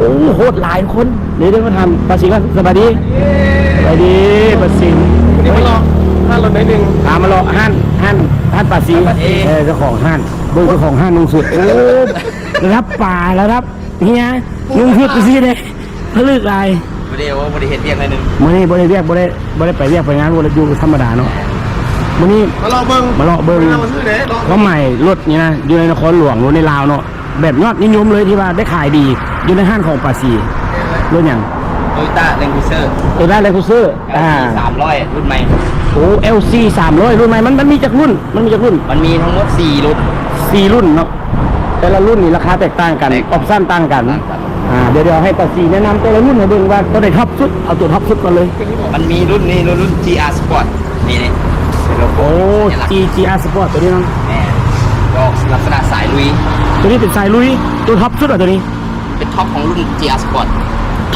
โอ้โหดหลายคนเดี๋ยวเดี๋ยวมาทำปาสิงห์สวัสดีสวัสดีปาสิงห์วันนี้มาลองห้ารถนิดนึงตามมารอห้านห้านห้านปาสิงห์เออเจ้าของห้านเบิ่งเจ้าของห้านนุ่งสุดโอ้รับป่าแล้วครับเฮียนุ่งสุดไปสิเลยพลึกลายบริเวณบริเห็นเรียกอะไรหนึ่งมื้อนี้บ่ได้เรียกบ่ได้บ่ได้ไปเรียกไปงานบ่ได้อยู่ธรรมดาเนาะมื้อนี้มาลองเบิ้งมาเลาะเบิ่งมาซื้อเด้ลองเขาใหม่รถนี่นะอยู่ในนครหลวงรถในลาวเนาะ แบบยอดนิยมเลยที่ว่าได้ขายดีอยู่ในห้างของปาซีรถอย่างโตโยต้าแรงคูเซอร์ตัวได้เลยคุณซื้ออ่าสามร้อยรุ่นใหม่โอ้ LC 300รุ่นใหม่มันมันมีจากรุ่น มันมีจากรุ่น มันมีทั้งหมดสี่รุ่น4รุ่นเนาะแต่ละรุ่นนี่ราคาแตกต่างกันแตกออปชั่นต่างกันต่างกันอ่าเดี๋ยวเดี๋ยวให้ปาซีแนะนำแต่ละรุ่นให้เบิ่งว่าตัวไหนท็อปสุดเอาตัวท็อปสุดก่อนเลย มันมีรุ่นนี้รุ่นรุ่น GR Sport นี่นี่เป็นโลโก้โอ้สัญลักษ G ณ์ GR Sport ตัวนี้เนาะ แม่ดอกลักษณะสายลุย ตัวนี้เป็นสายลุย ตัวท็อปสุดอะตัวนี้ เป็นท็อปของรุ่น GR Sport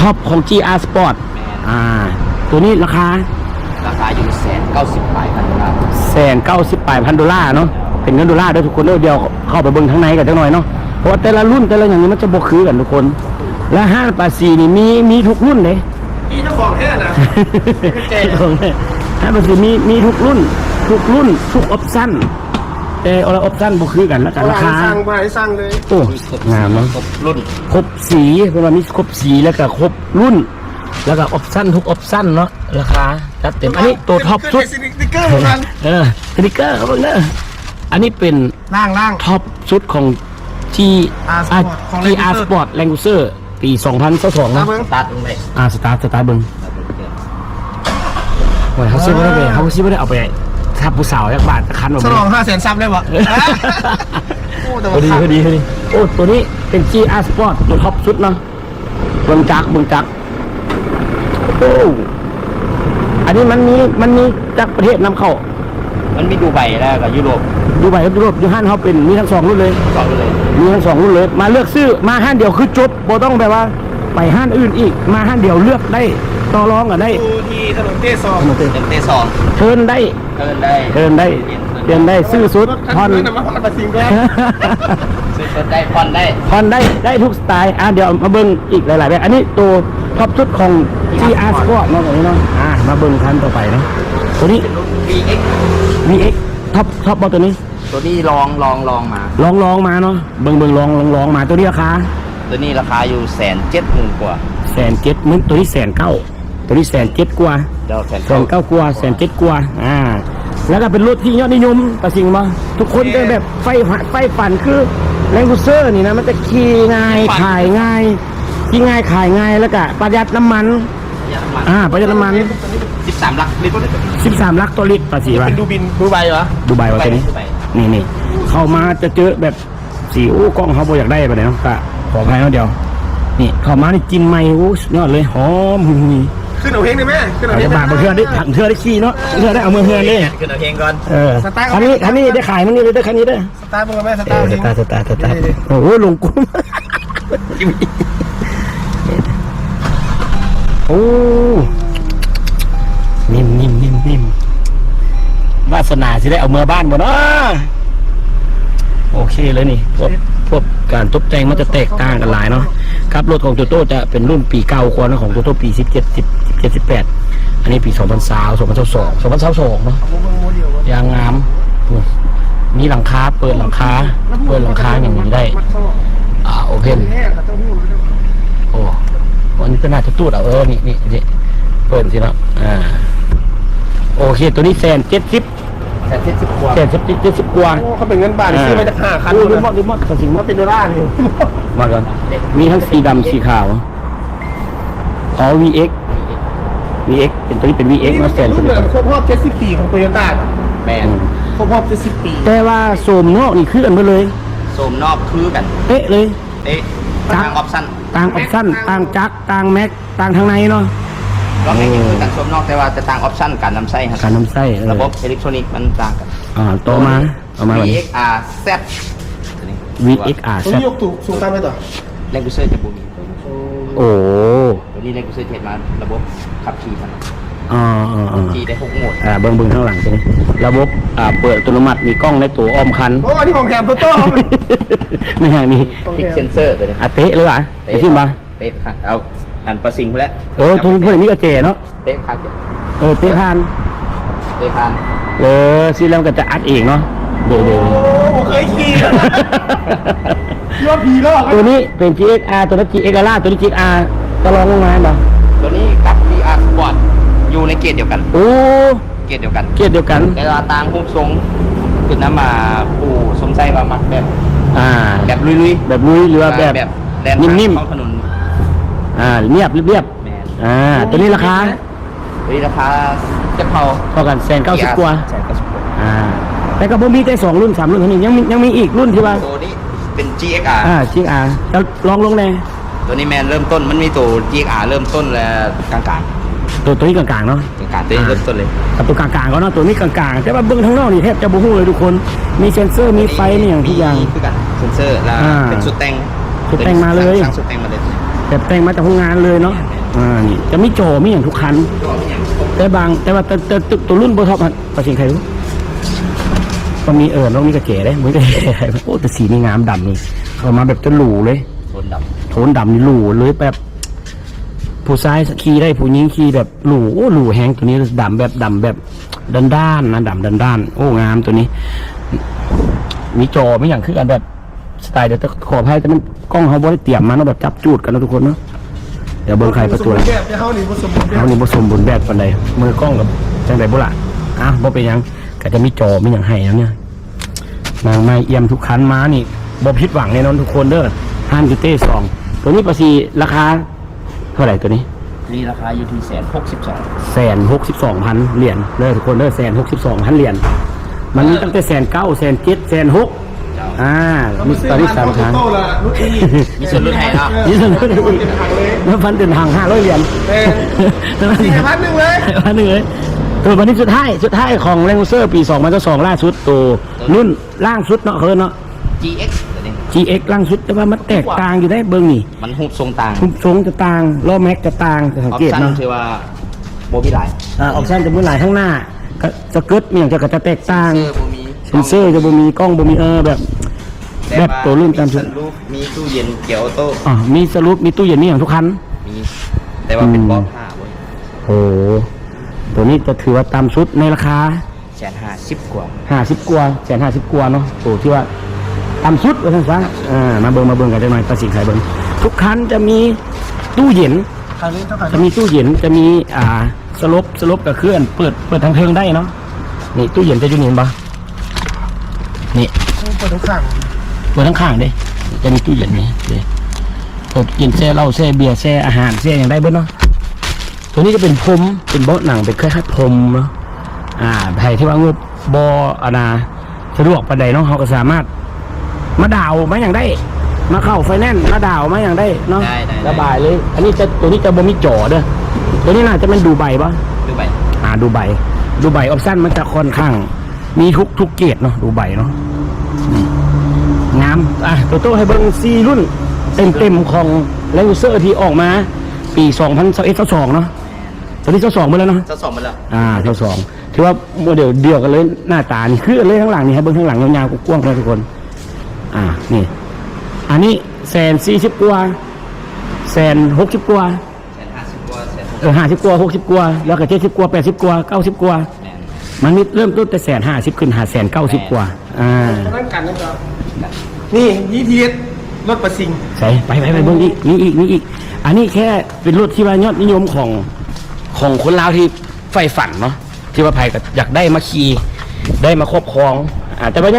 ท็อปของ GR Sport แม่อ่า ตัวนี้ราคา ราคาอยู่แสนเก้าสิบปลายพันบาทแสนเก้าสิบแปดพันดอลลาร์เนาะ เป็นเงินดอลลาร์ด้วยทุกคนเด้อเดียวเข้าไปเบิ่งข้างในกันจังหน่อยเนาะ เพราะว่าแต่ละรุ่นแต่ละอย่างนี้มันจะบกคือกันทุกคน และห้างปาซีนี่มีมีทุกรุ่นเลยอีเจ้าของแท้นะห้างปาซีมีมีทุกรุ่น ทุกรุ่น ทุกออปชั่น แต่ออปชั่นบกคือกันแล้วกันราคาสั่งไปสั่งเลยโอ้งามเนาะครบรุ่นครบสีเพราะว่ามีครบสีแล้วก็ครบรุ่น แล้วก็ออปชั่นทุกออปชั่นเนาะราคาจัดเต็มอันนี้ตัวท็อปสุดขึ้นในสติ๊กเกอร์เหมือนกันเออสติกเกอร์ครับเพิ่งเนอะอันนี้เป็นล่างล่างท็อปชุดของ G R Sport ของ G R Languser Sport Languser ปี2022มานะเบิ้งสตาร์ทลงไปอ่าสตาร์ทสตาร์ทเบิ้งโอ้ยเขาซื้อไม่ได้ไปเขาซื้อไม่ได้เอาไป ทับผู้สาวยักบาทคันแบบฉลองห้าแสนซับได้ปะโอ้แต่พว่าอดีขาดพอดีพอดีโอ้ตัวนี้เป็น G R Sport ตัวท็อปชุดเนาะเบิ้งจักรเบิ้งจักรโอ้อันนี้มันมีมันมีจากประเทศนำเข้ามันมีดูไบแล้วก็ยุโรปดูใบยุโรปยูฮันเขาเป็นมีทั้งสองรุ่นเลย สองเลยมีทั้งสองรุ่นเลย มาเลือกซื้อมาห้านเดียวคือจบโบต้องแบบว่า ไปห้านอื่นอีก มาห้านเดียวเลือกได้ ต่อรองกันได้ดูที่ถนนเต้ซองเทิเต็มเตสองร์นได้เทิร์นได้เทิร์นได้เดินได้ซื้อสุดรถผ่อนคันนั้นมาผ่อนมาสิงด้วยซื้อรถได้ผ่อนได้ผ่อนได้ได้ทุกสไตล์อะเดี๋ยวมาเบิ้งอีกหลายๆแบบอันนี้ตัวท็อปชุดของ GR Sport เนาะตัวนี้เนาะอะมาเบิ้งคันต่อไปเนาะตัวนี้รุ่น VX VX ท็อปท็อปบอตัวนี้ ตัวนี้ลองลองลองมา ลองลองมาเนาะเบิ้งเบิ้งลองลองลองมาตัวนี้ราคาตัวนี้ราคาอยู่แสนเจ็ดหมื่นกว่าแสนเจ็ดมันตัวนี้แสนเก้า ตัวนี้แสนเจ็ดกว่าเดี๋ยวแสนแสนเก้ากว่าแสนเจ็ดกว่าอ่า แล้วก็เป็นรถที่ยอดนิยมประสิงมาทุกคนได้แบบไฟฝันไฟฝันคือแรงคูเซอร์นี่นะมันจะขี่ง่ายขายง่ายขี่ง่ายขายง่ายแล้วก็ประหยัดน้ำมัน อ่าประหยัดน้ำมันสิบสามลักลิตร13ลักต่อลิตรประสิว่าเป็นดูบินดูใบเหรอดูใบว่าตัวนี้นี่นี่เข้ามาจะเจอแบบสีโอ้กล้องเขาบออยากได้ไปเลยเนาะก็ขอใครเนาะเดียวนี่เข้ามานี่กินไม่โอ้สุดยอดเลยหอมหุย ขึ้นเอาเพลงได้ไหมขึ้นเอาเอาเพลงจะบาดมาเพื่อนได้ถังเพื่อนได้ขี่เนาะเพื่อนได้เอามือเพื่อนได้ขึ้นเอาเพลงก่อนเออคันนี้คันนี้ได้ขายมั้งนี่เลยได้คันนี้ได้สตาร์ทมึงไหมสเอตาร์อทสตาร์ทสตาร์ทสตาร์ทโอ้โหลงกุ้มโอ้นิ่มนิ่มนิ่มนิ่มวาสนาสิได้เอาเมื่อบ้านหมดเนาะโอเคเลยนี่พวกพวกการตกแต่งมันจะแตกต่างกันหลายเนาะ ครับรถของโตโต้จะเป็นรุ่นปีเก่ากว่านะของโตโต้ปีสิบเจ็ดสิบเจ็ดสิบแปดอันนี้ปีสองพันสามสองพันสองสองพันสองเนาะยางงามมีหลังคาเปิดหลังคาเปิดหลังคาอย่างนี้ได้ อ่าโอเพนโอ้อันนี้ก็น่าจะตูดเอาเออนี่นี่นี่เปิดสินะอ่าโอเคตัวนี้แสนเจ็ดสิบ แสนเจ็ดสิบกว่าแสนเจ็ดเจ็ดสิบกว่าโอ้เขาเป็นเงินบาทซื้อมาจากห้าคันดูเลดูยมอดดูมอดตัดสินมอดเป็นดอลลาร์เลยมาก่อนมีทั้งสีดำสีขาวอ๋อ VX VX เป็นตัวนี้เป็น VX นี่มัมานแสเป็นนรุ่นเหมือนครบรอบ70ปีของโตโยต้าแมนครบรอบ70ปี แต่ว่าโสมนอกนี่คืออันไปเลยโสมนอกคือกันเป๊ะเลยเอ๊ะครับทางออปชั่นต่างออปชั่นต่างจักรต่างแม็กต่างทางในเนาะ ก็ไม่เกี่ยวกับการโสมนอกแต่ว่าจะต่างออปชั่นการนำไส้ครับการนำไส้เออระบบอิเล็กทรอนิกส์มันต่างกัน อ่าต่อมาเอามาแบบนี้ VXR Z ตัวนี้ VXR ตัว Z นี้ยกถูกสูงตามไปต่อเลกูเซอร์จะบูมีโอ้ตัวนี้เลกูเซอร์เทรดมาระบบขับขี่มันอ่าอ่าอ่าขี่ได้หกโหมดอ่าเบิ้งเบิ้งข้างหลังตัวนี้ระบบอ่าเปิดอัตโนมัติมีกล้องในตัวอ้อมคัน โอ้อันนี้ของแถมโตโต้ ไม่ใช่มีพิกเซนเซอร์ตัวนี้อาเตะหรือเปล่าเตะไอ้ที่มาเป๊ะครับเอา หันประสิงไปแล้วเออทุนเพื่อนนี่ก็เจ๋เนาะเป๊ะครับเออเตะพานเป๊ะพันเออซีแล้วก็จะอัดเองเนาะเดี๋ยวเดี๋ยวโอ้ผมเคยขี่ยอดผีแล้วตัวนี้เป็น GXR ตัวนั้น GX ล่าตัวนี้ GXR ก็ลองลงมาเนาะตัวนี้กับ GR Sport อยู่ในเกรดเดียวกัน โอ้เกรดเดียวกัน เกียรติเดียวกันแต่ว่าต่างรูปทรงคือน้ำมาปูสมใจว่ามักแบบ อ่า แบบลุยแบบลุยหรือว่าแบบแบบแลนนิ่มท้องถนนๆ อ่าเรียบเรียบแมนๆอ่าตัวนี้ราคาตัวนี้ราคาจะเผาเท่ากันแสนเก้าสิบกว่าแสนเก้าสิบกว่าอ่าแต่ก็บ่มีแต่สองรุ่นสามรุ่นเท่านี้ยังมียังมีอีกรุ่นที่ว่าตัวนี้เป็น GXR อ่า GXR จะลองลงแน่ตัวนี้แมนเริ่มต้นมันมีตัว GXR เริ่มต้นแล้วกลางๆตัวตัวนี้กลางๆเนาะกลางๆตัวนี้เริ่มต้นเลยกับตัวกลางๆก็เนาะตัวนี้กลางๆแต่ว่าเบื้องข้างนอกนี่แทบจะบ่ฮู้เลยทุกคน มีเซ็นเซอร์มีไฟมีอย่างทุกอย่างมีคือกันเซนเซอร์แล้วอ่าเป็นสุดแต่งสุดแต่งมาเลยสร้างสุดแต่งมาเลย แบบแต่งมาจากโรงงานเลยเนาะอ่านี่จะมีโจมีอย่างทุกคัน แต่บางแต่ว่าแต่แต่แต่ตัวรุ่นโบท็อปประสิทธิ์ใครรู้ก็มีเออน้องมีกระเจ๋ได้มือกระเจ๋โอ้แต่สีนี่งามดำนี่เข้ามาแบบจะหรูเลยโทนดโทนดำนี่หรูเลยแบบผู้ชายขี่ได้ผู้หญิงขี่แบบหรูโอ้หรูแฮงตัวนี้ดำแบบดำแบบด้านด้านๆนะดำด้านด้านๆโอ้งามตัวนี้ มีจอไม่อย่างคือกันแบบ สไตล์เดี๋ยวจะขออภัยแต่มันกล้องเขาบ่ได้เตรียมมาเนาะแบบจับจูดกันเนาะทุกคนเนาะเดี๋ยวเบิ่งใครประตูแบบจะเข้าหนีผสมบูรณ์แบบเอานี่บ่สมบูรณ์แบบปานใดมือกล้องกับจังไดบ่ล่ะอะบ่เป็นหยังก็จะมีจอมีหยังให้แล้วเนี่ยนางไม้เอี่ยมทุกคันมานี่บ่ผิดหวังแน่นอนทุกคนเด้อฮันยูเต้สองตัวนี้ประสีราคา เท่าไหร่ตัวนี้ำนี่ราคาอยู่ที่แสนหกสิบสองแสนหกสิบสองพันเหรียญเด้อทุกคนเด้อแสนหกสิบสองพันเหรียญมันมีตั้งแต่แสนเก้าแสนเจ็ดแสนหก อ่ามีตอนนี้สามครั้ง โตละรุ่นนี้มีส่วนลดให้เนาะนี่สุดเลยเป็นทางเลย แล้วพันเดินทางห้าร้อยเหรียญเออสี่พันหนึ่งเลย พันหนึ่งเลยตัววันนี้สุดท้ายสุดท้ายของแรงเซอร์ปี2 0 0 2ล่าสุดตัวรุ่นล่างสุดเนาะเขาเนาะ GX ตัวนี้ GX ล่างสุดแต่ว่ามันแตกต่างอยู่ได้เบิ้งนี่มันหุบทรงต่างทุกทรงจะต่างล้อแม็กจะต่างจะสังออปเกตชั่นเนาะ คือว่าโมบิไลน์อ่าออปชั่นจะมีหลายข้างหน้าก็สเกิร์ตมีอย่างจะก็จะแตกต่างเซอร์โมมีเซนเซอร์จะบ่มีกล้องบ่มีเออแบบ แบบตัวรุ่นตามชุชุดดรูปมีตู้เย็นเกียวออโต้อ่ามีสรุปมีตู้เย็นมีอย่างทุกคัน มีแต่ว่าเป็นอืมบล็อกผ้าเว้ยโอ้โหตัวนี้จะถือว่าตามชุดในราคา แสนห้าสิบกว่าห้าสิบกว่าแสนห้าสิบกว่าเนาะตัวที่ว่าตามชุดว่าท่านซะอ่ามาเบิ่งมาเบิ่งกันได้หน่อยประสิทธิ์ใครเบิ่งทุกคันจะมีตู้เย็นทางนี้เท่ากันจะมีตู้เย็นจะมีอ่าสลบสลบกับเคลื่อนเปิดเปิดทางเทิงได้เนาะนี่ตู้เย็นจะอยู่นี่เห็นปะนี่เปิดทุกข้าง เปิดทั้งข้างเด้จะมีตู้เย็นนี่เด้เปิดกินแช่เหล้าแช่เบียร์แช่อาหารแช่อย่างได้เบิดเนาะตัวนี้จะเป็นพรมเป็นเบาะหนังเป็นคล้ายๆพรมเนาะอ่าใครที่ว่างบบอานาสะดวกปานใดเนาะเขาก็สามารถ มาดาวมาอย่างได้ มาเข้าไฟแนนซ์มาดาวมาอย่างได้เนาะได้ได้ระบายเลย อันนี้จะตัวนี้จะบ่มีจอเด้อตัวนี้น่าจะเป็นดูไบปะ ดูไปอ่าดูไบดูไบออปชั่นมันจะค่อนข้าง มีทุกทุกเกียรติเนาะดูไบเนาะนี่งามอะโตโต้ให้เบิ้งซีรุ่นเต็มเต็มๆของแลนเซอร์ที่ออกมา ปี2022เนาะตอนนี้เจ้าสองไปแล้วเนาะเจ้าสองมันแล้วอ่าเจ้าสองถือว่าโมเดลเดียวกันเลยหน้าตานี่คือเลยข้างหลังนี่ให้เบิ้งข้างหลังยาวๆกว้างๆเลยทุกคน อ่านี่ อันนี้แสนสี่สิบกว่าแสนหกสิบกว่าแสนห้าสิบกว่าแสนหกเออห้าสิบกว่าหกสิบกว่าแล้วก็เจ็ดสิบกว่าแปดสิบกว่าเก้าสิบกว่าแมนมันมีเริ่มต้นแต่แสนห้าสิบขึ้นหาแสนเก้าสิบกว่า อ่านั่งกันนะจ๊ะ นี่ยี่ทีเอสรถประสิงใส่ไปไปไปเบิ่งอีกนี่อีกนี่อีก อันนี้แค่เป็นรถที่ว่ายอดนิยมของของคนลาวที่ใฝ่ฝันเนาะที่ว่าภัยก็อยากได้มาขี่ได้มาครอบครองอาแต่ว่า